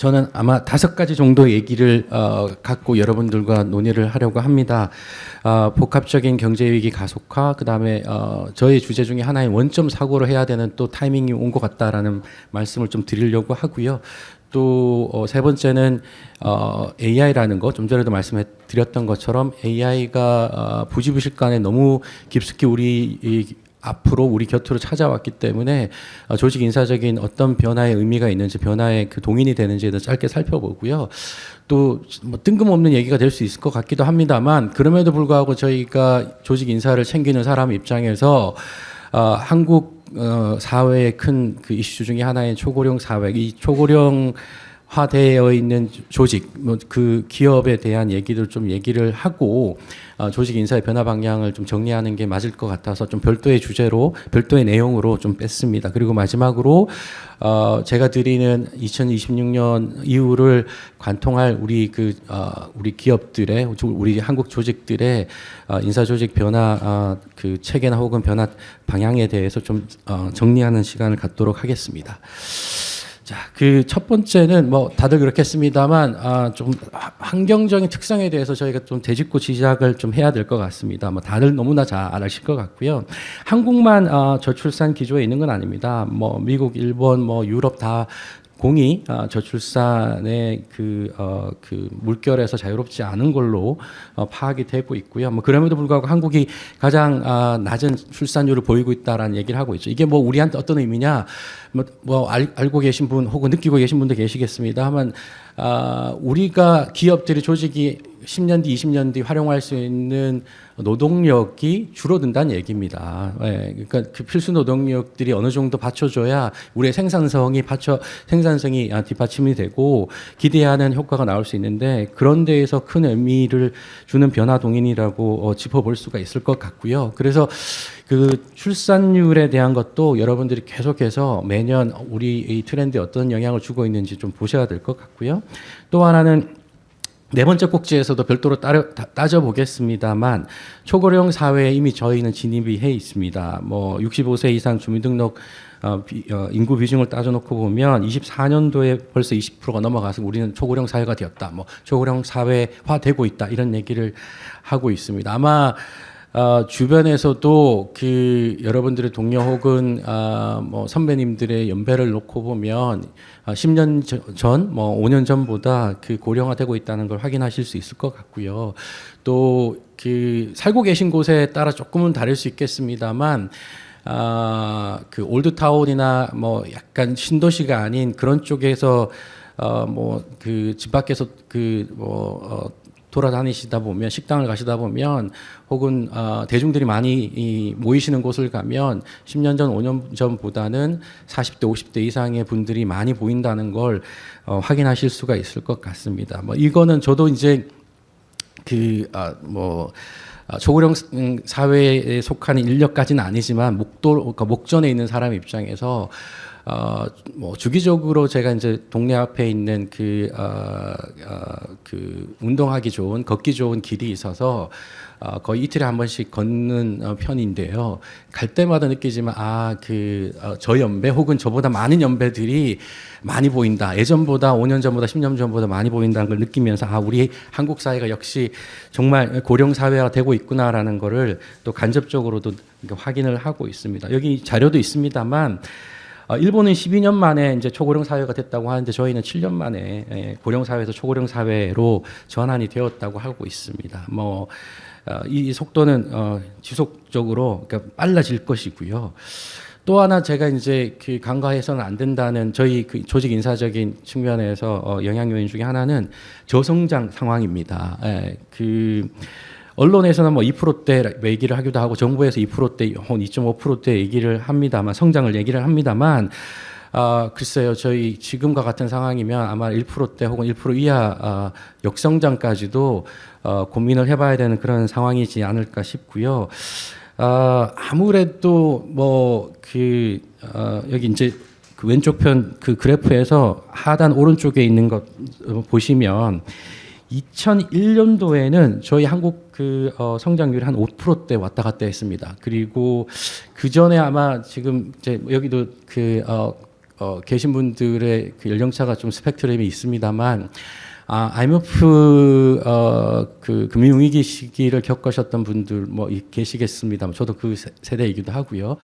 저는 아마 다섯 가지 정도 얘기를 어, 갖고 여러분들과 논의를 하려고 합니다. 어, 복합적인 경제 위기 가속화, 그 다음에 어, 저의 주제 중에 하나인 원점 사고로 해야 되는 또 타이밍이 온 것 같다라는 말씀을 좀 드리려고 하고요. 또 어, 세 번째는 어, AI라는 거 좀 전에도 말씀해 드렸던 것처럼 AI가 어, 부지부식간에 너무 깊숙이 우리 이 앞으로 우리 곁으로 찾아왔기 때문에 어, 조직 인사적인 어떤 변화의 의미가 있는지 변화의 그 동인이 되는지에 대해서 짧게 살펴보고요. 또 뭐 뜬금없는 얘기가 될 수 있을 것 같기도 합니다만 그럼에도 불구하고 저희가 조직 인사를 챙기는 사람 입장에서 어, 한국 어, 사회의 큰 그 이슈 중에 하나인 초고령 사회, 이 초고령 화되어 있는 조직, 뭐 그 기업에 대한 얘기를 좀 얘기를 하고 어, 조직 인사의 변화 방향을 좀 정리하는 게 맞을 것 같아서 좀 별도의 주제로 별도의 내용으로 좀 뺐습니다. 그리고 마지막으로 어, 제가 드리는 2026년 이후를 관통할 우리 그 어, 우리 기업들의 조- 우리 한국 조직들의 어, 인사 조직 변화 어, 그 체계나 혹은 변화 방향에 대해서 좀 어, 정리하는 시간을 갖도록 하겠습니다. 자, 그 첫 번째는 뭐 다들 그렇겠습니다만 아, 좀 하- 환경적인 특성에 대해서 저희가 좀 대짚고 지적을 좀 해야 될 것 같습니다. 뭐 다들 너무나 잘 아실 것 같고요. 한국만 아, 저출산 기조에 있는 건 아닙니다. 뭐 미국, 일본, 뭐 유럽 다 공이 아, 저출산의 그, 어, 그 물결에서 자유롭지 않은 걸로 어, 파악이 되고 있고요. 뭐 그럼에도 불구하고 한국이 가장 아, 낮은 출산율을 보이고 있다라는 얘기를 하고 있죠. 이게 뭐 우리한테 어떤 의미냐? 뭐, 뭐 알, 알고 계신 분 혹은 느끼고 계신 분도 계시겠습니다. 하면 아, 우리가 기업들이 조직이 10년 뒤, 20년 뒤 활용할 수 있는 노동력이 줄어든다는 얘기입니다. 예, 그러니까 그 필수 노동력들이 어느 정도 받쳐줘야 우리의 생산성이 받쳐 생산성이 아, 뒷받침이 되고 기대하는 효과가 나올 수 있는데 그런 데에서 큰 의미를 주는 변화 동인이라고 어, 짚어볼 수가 있을 것 같고요. 그래서 그 출산율에 대한 것도 여러분들이 계속해서 매년 우리 이 트렌드에 어떤 영향을 주고 있는지 좀 보셔야 될 것 같고요. 또 하나는 네 번째 꼭지에서도 별도로 따려, 다- 따져보겠습니다만 초고령 사회에 이미 저희는 진입이 해 있습니다. 뭐 65세 이상 주민등록 어, 비, 어, 인구 비중을 따져놓고 보면 24년도에 벌써 20%가 넘어가서 우리는 초고령 사회가 되었다. 뭐 초고령 사회화 되고 있다. 이런 얘기를 하고 있습니다. 아마 어, 주변에서도 그 여러분들의 동료 혹은 아, 뭐 선배님들의 연배를 놓고 보면 아, 10년 전, 뭐 5년 전보다 그 고령화되고 있다는 걸 확인하실 수 있을 것 같고요. 또 그 살고 계신 곳에 따라 조금은 다를 수 있겠습니다만 아, 그 올드타운이나 뭐 약간 신도시가 아닌 그런 쪽에서 어, 뭐그 집 밖에서 그뭐 어, 돌아다니시다 보면 식당을 가시다 보면 혹은 어, 대중들이 많이 이, 모이시는 곳을 가면 10년 전, 5년 전보다는 40대, 50대 이상의 분들이 많이 보인다는 걸 어, 확인하실 수가 있을 것 같습니다. 뭐 이거는 저도 이제 그뭐 초고령 음, 사회에 속하는 인력까지는 아니지만 목도 그러니까 목전에 있는 사람 입장에서 어, 뭐 주기적으로 제가 이제 동네 앞에 있는 그, 어, 어, 그 운동하기 좋은 걷기 좋은 길이 있어서 어, 거의 이틀에 한 번씩 걷는 어, 편인데요. 갈 때마다 느끼지만 아 그 저 연배 혹은 저보다 많은 연배들이 많이 보인다. 예전보다 5년 전보다 10년 전보다 많이 보인다는 걸 느끼면서 아 우리 한국 사회가 역시 정말 고령 사회가 되고 있구나라는 거를 또 간접적으로도 확인을 하고 있습니다. 여기 자료도 있습니다만 어, 일본은 12년 만에 이제 초고령 사회가 됐다고 하는데 저희는 7년 만에 예, 고령 사회에서 초고령 사회로 전환이 되었다고 하고 있습니다. 뭐 어, 속도는 어, 지속적으로 그러니까 빨라질 것이고요. 또 하나 제가 이제 그 간과해서는 안 된다는 저희 그 조직 인사적인 측면에서 어, 영향 요인 중에 하나는 저성장 상황입니다. 예, 그 언론에서는 뭐 2%대 얘기를 하기도 하고 정부에서 2%대 혹은 2.5%대 얘기를 합니다만 성장을 얘기를 합니다만 아 글쎄요 저희 지금과 같은 상황이면 아마 1%대 혹은 1% 이하 아, 역성장까지도 어, 고민을 해봐야 되는 그런 상황이지 않을까 싶고요. 아 아무래도 뭐 그 어, 여기 이제 그 왼쪽 편 그 그래프에서 하단 오른쪽에 있는 것 어, 보시면 2001년도에는 저희 한국 그 어, 성장률이 한 5%대 왔다 갔다 했습니다. 그리고 그 전에 아마 지금 이제 여기도 그 어, 어, 계신 분들의 그 연령차가 좀 스펙트럼이 있습니다만 아, IMF 어, 그 금융위기 시기를 겪으셨던 분들 뭐 이- 계시겠습니다만 저도 그 세- 세대이기도 하고요.